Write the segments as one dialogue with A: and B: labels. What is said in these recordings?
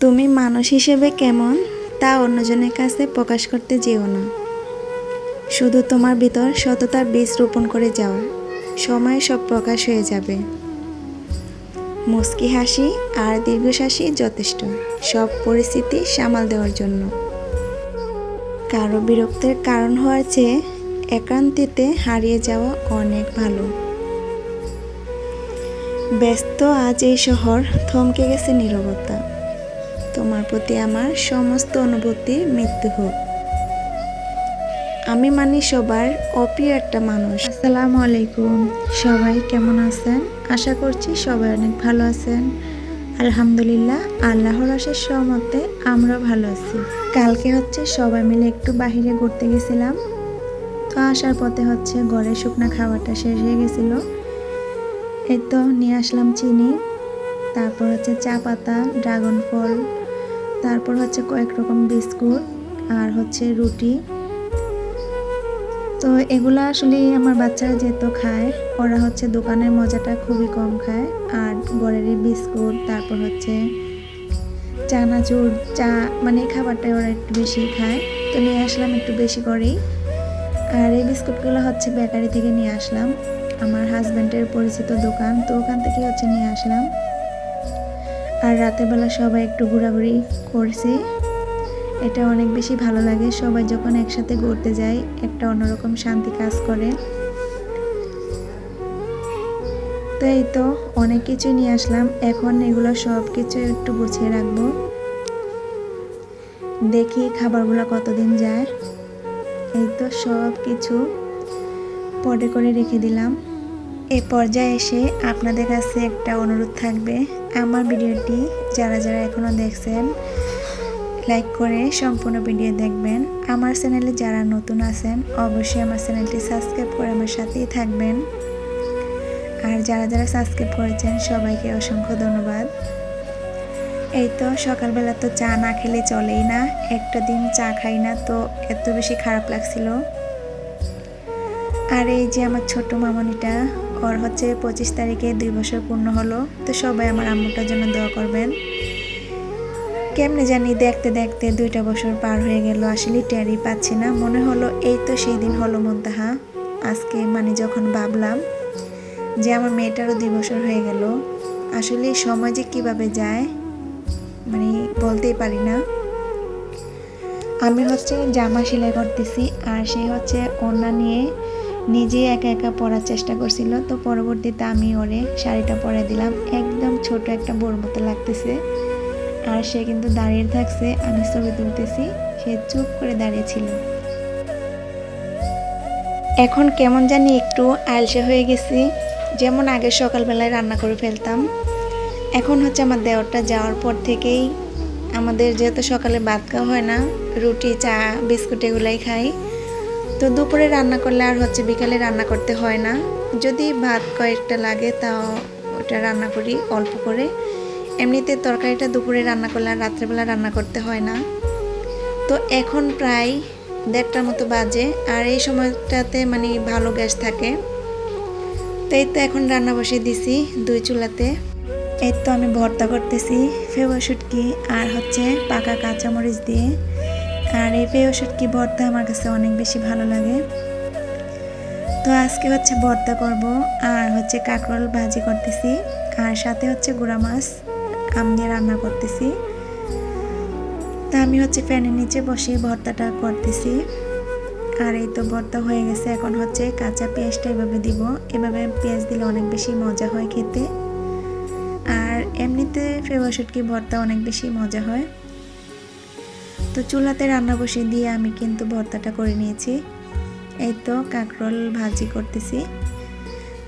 A: তুমি মানুষ হিসেবে কেমন তা অন্যজনের কাছে প্রকাশ করতে যেও না। শুধু তোমার ভিতর সততার বীজ রোপণ করে যাও সময় সব প্রকাশ হয়ে যাবে। মুস্কি হাসি আর দীর্ঘশ্বাসই যথেষ্ট। সব পরিস্থিতি সামাল দেওয়ার জন্য। কারও বিরক্তের কারণ হওয়ার চেয়ে একান্তিতে হারিয়ে যাওয়া অনেক ভালো। ব্যস্ত আজ এই শহর থমকে গেছে নীরবতা। তোমার প্রতি আমার সমস্ত অনুভূতি মৃত্যু হোক। আমি মানি সবার অপ্রিয় একটা মানুষ। আসসালামু আলাইকুম। সবাই কেমন আছেন? আশা করছি সবাই অনেক ভালো আছেন। আলহামদুলিল্লাহ, আল্লাহর আশের সহমতে আমরা ভালো আছি। কালকে হচ্ছে সবাই মিলে একটু বাহিরে ঘুরতে গেছিলাম। তো আসার পথে হচ্ছে ঘরে শুকনা খাবারটা শেষ হয়ে গেছিল। এই তো নিয়ে আসলাম চিনি, তারপর হচ্ছে চা পাতা, ড্রাগন ফল তারপর হচ্ছে কয়েক রকম বিস্কুট আর হচ্ছে রুটি। তো এগুলো আসলে আমার বাচ্চারা যেহেতু খায়, ওরা হচ্ছে দোকানের মজাটা খুবই কম খায়। আর ঘরেরই বিস্কুট, তারপর হচ্ছে চানাচুর, চা মানে খাবারটাই ওরা একটু বেশি খায়। তো নিয়ে আসলাম একটু বেশি করেই। আর এই বিস্কুটগুলো হচ্ছে বেকারি থেকে নিয়ে আসলাম। আমার হাজব্যান্ডের পরিচিত দোকান, তো ওখান থেকে হচ্ছে নিয়ে আসলাম। আর রাতের বেলা সবাই একটু ঘোরাঘুরি করছি। এটা অনেক বেশি ভালো লাগে, সবাই যখন একসাথে ঘুরতে যায়, একটা অন্যরকম শান্তি কাজ করে। তো এই তো, অনেক কিছু নিয়ে আসলাম। এখন এগুলো সব কিছু একটু গুছিয়ে রাখব। দেখি খাবারগুলো কতদিন যায়। এই তো সব কিছু পটে করে রেখে দিলাম। এই পর্যায়ে এসে আপনাদের কাছে একটা অনুরোধ থাকবে। আমার ভিডিওটি যারা যারা এখনও দেখছেন লাইক করে সম্পূর্ণ ভিডিও দেখবেন। আমার চ্যানেলে যারা নতুন আছেন, অবশ্যই আমার চ্যানেলটি সাবস্ক্রাইব করে আমার সাথেই থাকবেন। আর যারা যারা সাবস্ক্রাইব করেছেন, সবাইকে অসংখ্য ধন্যবাদ। এই তো সকালবেলা তো চা না খেলে চলেই না, একটা দিন চা খাই না তো এত বেশি খারাপ লাগছিল। আর এই যে আমার ছোট মামনিটা ওর হচ্ছে পঁচিশ তারিখে দুই বছর পূর্ণ হলো। তো সবাই আমার আম্মুটার জন্য দোয়া করবেন। কেমনে জানি দেখতে দেখতে দুইটা বছর পার হয়ে গেল, আসলে টেরই পাচ্ছি না। মনে হলো এই তো সেই দিন হলো মন্তাহা। আজকে মানে যখন ভাবলাম যে আমার মেয়েটারও দুই বছর হয়ে গেল, আসলে সময় যে কীভাবে যায় মানে বলতেই পারি না। আমি হচ্ছে জামা সেলাই করতেছি আর সে হচ্ছে ওড়না নিয়ে নিজে একা একা পরার চেষ্টা করছিল, তো পরবর্তীতে আমি ওরে শাড়িটা পরে দিলাম। একদম ছোট একটা বোর মতো লাগতেছে। আর সে কিন্তু দাঁড়িয়ে থাকছে, আমি ছবি তুলতেছি, সে চুপ করে দাঁড়িয়েছিল এখন কেমন জানি একটু আলসে হয়ে গেছি, যেমন আগে সকালবেলায় রান্না করে ফেলতাম। এখন হচ্ছে আমার দেওয়ারটা যাওয়ার পর থেকেই আমাদের যেহেতু সকালে ভাত খাওয়া হয় না, রুটি, চা, বিস্কুট এগুলাই খাই। তো দুপুরে রান্না করলে আর হচ্ছে বিকালে রান্না করতে হয় না। যদি ভাত কয়েকটা লাগে তাও ওটা রান্না করি অল্প করে। এমনিতে তরকারিটা দুপুরে রান্না করলে আর রাত্রেবেলা রান্না করতে হয় না। তো এখন প্রায় দেড়টার মতো বাজে আর এই সময়টাতে মানে ভালো গ্যাস থাকে। তো এই তো এখন রান্না বসিয়ে দিছি দুই চুলাতে। এই তো আমি ভর্তা করতেছি ফেওয়া শুটকি আর হচ্ছে পাকা কাঁচামরিচ দিয়ে। আর এই ফেওয়া শুটকি ভর্তা আমার কাছে অনেক বেশি ভালো লাগে। তো আজকে হচ্ছে ভর্তা করব, আর হচ্ছে কাঁকরোল ভাজি করতেছি, আর সাথে হচ্ছে গুঁড়া মাছ আম দিয়ে রান্না করতেছি। তা আমি হচ্ছে ফ্যানের নিচে বসে ভর্তাটা করতেছি, আর এই তো ভর্তা হয়ে গেছে। এখন হচ্ছে কাঁচা পেঁয়াজটা এভাবে দিব, এভাবে পেঁয়াজ দিলে অনেক বেশি মজা হয় খেতে। আর এমনিতে ফেভার শুটকি ভর্তা অনেক বেশি মজা হয়। তো চুলাতে রান্না বসে দিয়ে আমি কিন্তু ভর্তাটা করে নিয়েছি। এই তো কাঁকরোল ভাজি করতেছি।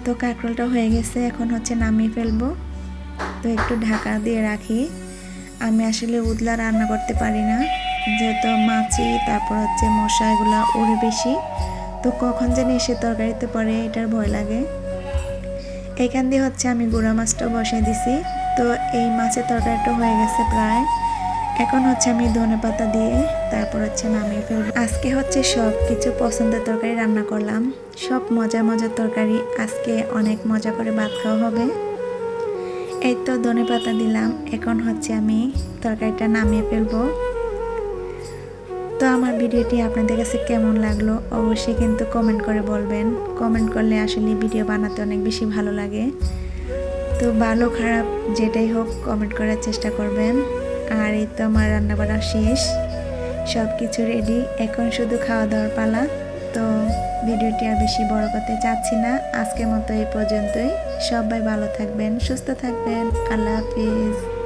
A: তো কাঁকরোলটা হয়ে গেছে, এখন হচ্ছে নামিয়ে ফেলব। তো একটু ঢাকা দিয়ে রাখি। আমি আসলে উদলা রান্না করতে পারি না, যেহেতু মাছি, তারপর হচ্ছে মশা, এগুলো ওরে বেশি। তো কখন যেন এসে তরকারিতে পরে এটার ভয় লাগে। এখান দিয়ে হচ্ছে আমি গুঁড়া মাছটা বসিয়ে দিছি। তো এই মাছের তরকারিটা হয়ে গেছে প্রায় এখন হচ্ছে আমি ধনে পাতা দিয়ে তারপর হচ্ছে নামিয়ে ফেলব। আজকে হচ্ছে সব কিছু পছন্দের তরকারি রান্না করলাম। সব মজা মজার তরকারি আজকে অনেক মজা করে ভাত খাওয়া হবে। এই তো ধনে পাতা দিলাম। এখন হচ্ছে আমি তরকারিটা নামিয়ে ফেলব। তো আমার ভিডিওটি আপনাদের কাছে কেমন লাগল অবশ্যই কিন্তু কমেন্ট করে বলবেন। কমেন্ট করলে আসলে ভিডিও বানাতে অনেক বেশি ভালো লাগে। তো ভালো খারাপ যেটাই হোক কমেন্ট করার চেষ্টা করবেন। আর এই তো আমার রান্না বান্না শেষ। সব কিছু রেডি এখন শুধু খাওয়া দাওয়ার পালা। তো ভিডিওটি আর বেশি বড় করতে চাচ্ছি না। আজকের মতো এই পর্যন্তই। সবাই ভালো থাকবেন, সুস্থ থাকবেন। আল্লাহ হাফিজ।